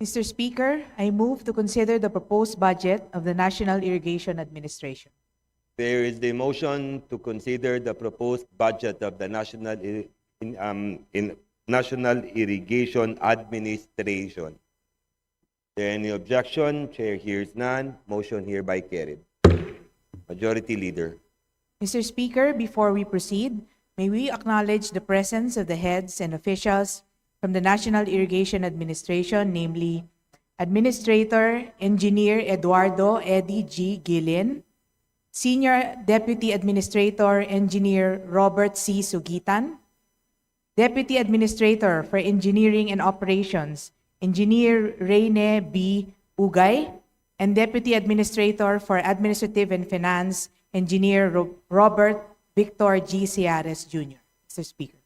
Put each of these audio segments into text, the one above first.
Mr. Speaker, I move to consider the proposed budget of the National Irrigation Administration. There is the motion to consider the proposed budget of the National, Ir- in, um, in National Irrigation Administration. There any objection? Chair hears none. Motion hereby carried. Majority Leader. Mr. Speaker, before we proceed, may we acknowledge the presence of the heads and officials from the National Irrigation Administration, namely Administrator Engineer Eduardo Eddie G. Gillen, Senior Deputy Administrator Engineer Robert C. Sugitan, Deputy Administrator for Engineering and Operations, Engineer Rene B. Ugay, and Deputy Administrator for Administrative and Finance, Engineer Robert Victor G. Ciares Jr. Mr. Speaker.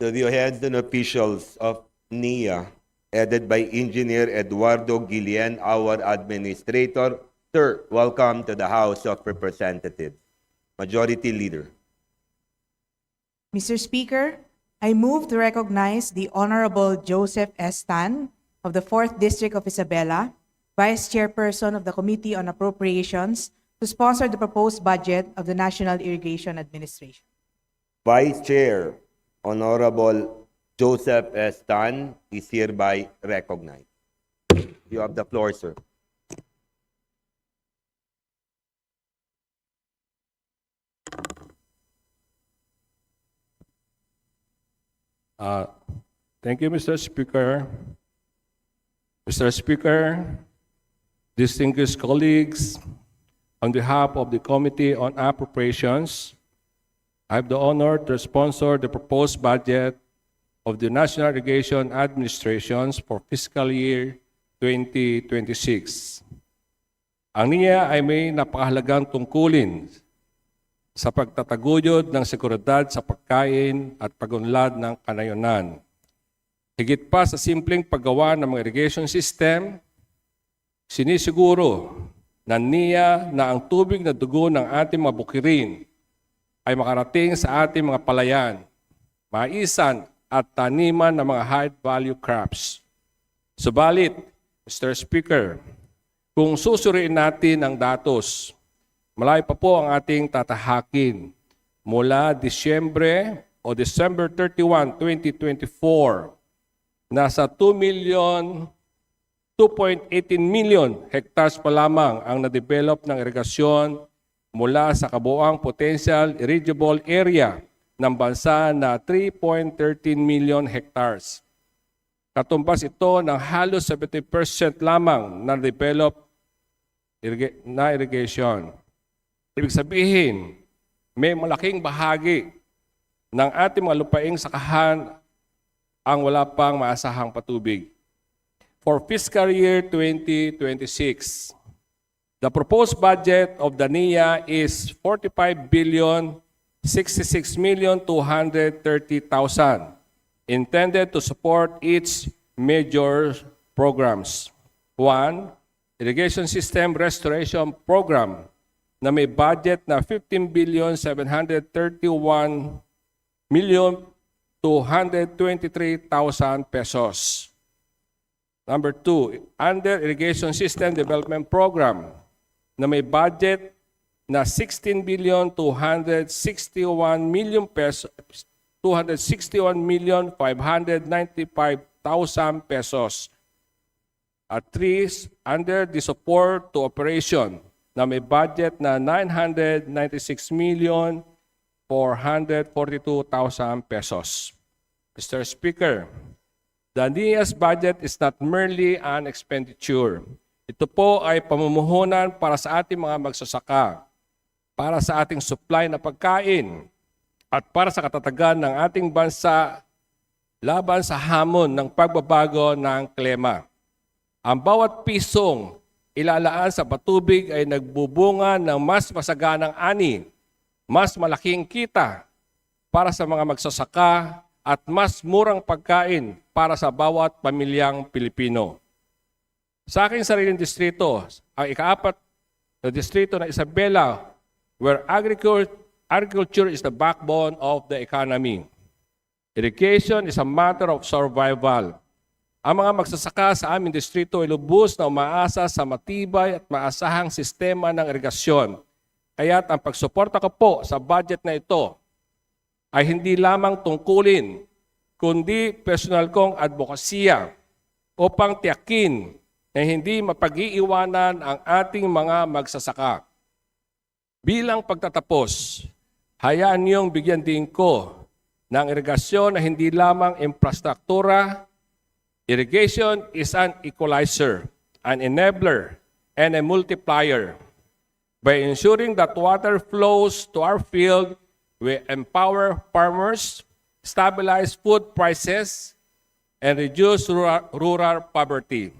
To the heads and officials of NIA, headed by Engineer Eduardo Guillen, our Administrator. Sir, welcome to the House of Representatives. Majority Leader. Mr. Speaker, I move to recognize the Honorable Joseph S. Tan of the 4th District of Isabela, Vice Chairperson of the Committee on Appropriations, to sponsor the proposed budget of the National Irrigation Administration. Vice Chair, Honorable Joseph S. Tan is hereby recognized. You have the floor, sir. Uh, Thank you, Mr. Speaker. Mr. Speaker, distinguished colleagues, on behalf of the Committee on Appropriations, I have the honor to sponsor the proposed budget of the National Irrigation Administrations for fiscal year 2026. Ang niya ay may napakahalagang tungkulin sa pagtataguyod ng seguridad sa pagkain at pagunlad ng kanayunan. Higit pa sa simpleng paggawa ng mga irrigation system, sinisiguro na niya na ang tubig na dugo ng ating mga bukirin ay makarating sa ating mga palayan, maisan at taniman ng mga high-value crops. Subalit, Mr. Speaker, kung susuriin natin ang datos, malayo pa po ang ating tatahakin mula Disyembre o December 31, 2024, nasa 2 million 2.18 million hectares pa lamang ang na-develop ng irigasyon mula sa kabuoang potential irrigable area ng bansa na 3.13 million hectares. Katumbas ito ng halos 70% lamang na develop na irrigation. Ibig sabihin, may malaking bahagi ng ating mga lupaing sakahan ang wala pang maasahang patubig. For fiscal year 2026, the proposed budget of the NIA is 45 billion 66 million 230,000 intended to support its major programs. One, Irrigation System Restoration Program na may budget na 15 billion 731 million 223,000 pesos. Number two, under Irrigation System Development Program na may budget na 16 billion 261 million pesos 261 million 595,000 pesos. At three, under the support to operation na may budget na 996 million 442,000 pesos. Mr. Speaker, the NIA's budget is not merely an expenditure. Ito po ay pamumuhunan para sa ating mga magsasaka, para sa ating supply na pagkain, at para sa katatagan ng ating bansa laban sa hamon ng pagbabago ng klima. Ang bawat pisong ilalaan sa patubig ay nagbubunga ng mas masaganang ani, mas malaking kita para sa mga magsasaka at mas murang pagkain para sa bawat pamilyang Pilipino. Sa aking sariling distrito, ang ikaapat na distrito na Isabela, where agriculture, agriculture is the backbone of the economy. Irrigation is a matter of survival. Ang mga magsasaka sa aming distrito ay lubos na umaasa sa matibay at maasahang sistema ng irigasyon. Kaya't ang pagsuporta ko po sa budget na ito ay hindi lamang tungkulin, kundi personal kong advokasya upang tiyakin na hindi mapag-iiwanan ang ating mga magsasaka. Bilang pagtatapos, hayaan niyong bigyan din ko ng irigasyon na hindi lamang infrastruktura, irrigation is an equalizer, an enabler, and a multiplier. By ensuring that water flows to our field, we empower farmers, stabilize food prices, and reduce rural, rural poverty.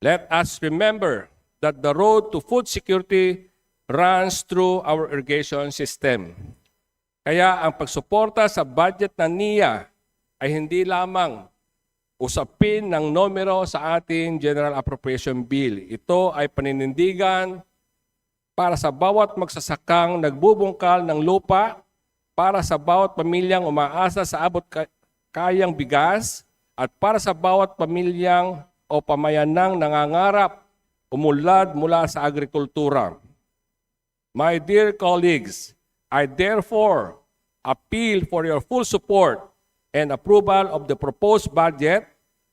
Let us remember that the road to food security runs through our irrigation system. Kaya ang pagsuporta sa budget ng NIA ay hindi lamang usapin ng numero sa ating General Appropriation Bill. Ito ay paninindigan para sa bawat magsasakang nagbubungkal ng lupa, para sa bawat pamilyang umaasa sa abot ka- kayang bigas, at para sa bawat pamilyang o pamayanang nangangarap umulad mula sa agrikultura. My dear colleagues, I therefore appeal for your full support and approval of the proposed budget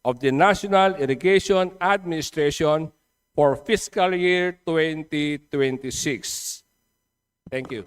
of the National Irrigation Administration for fiscal year 2026. Thank you.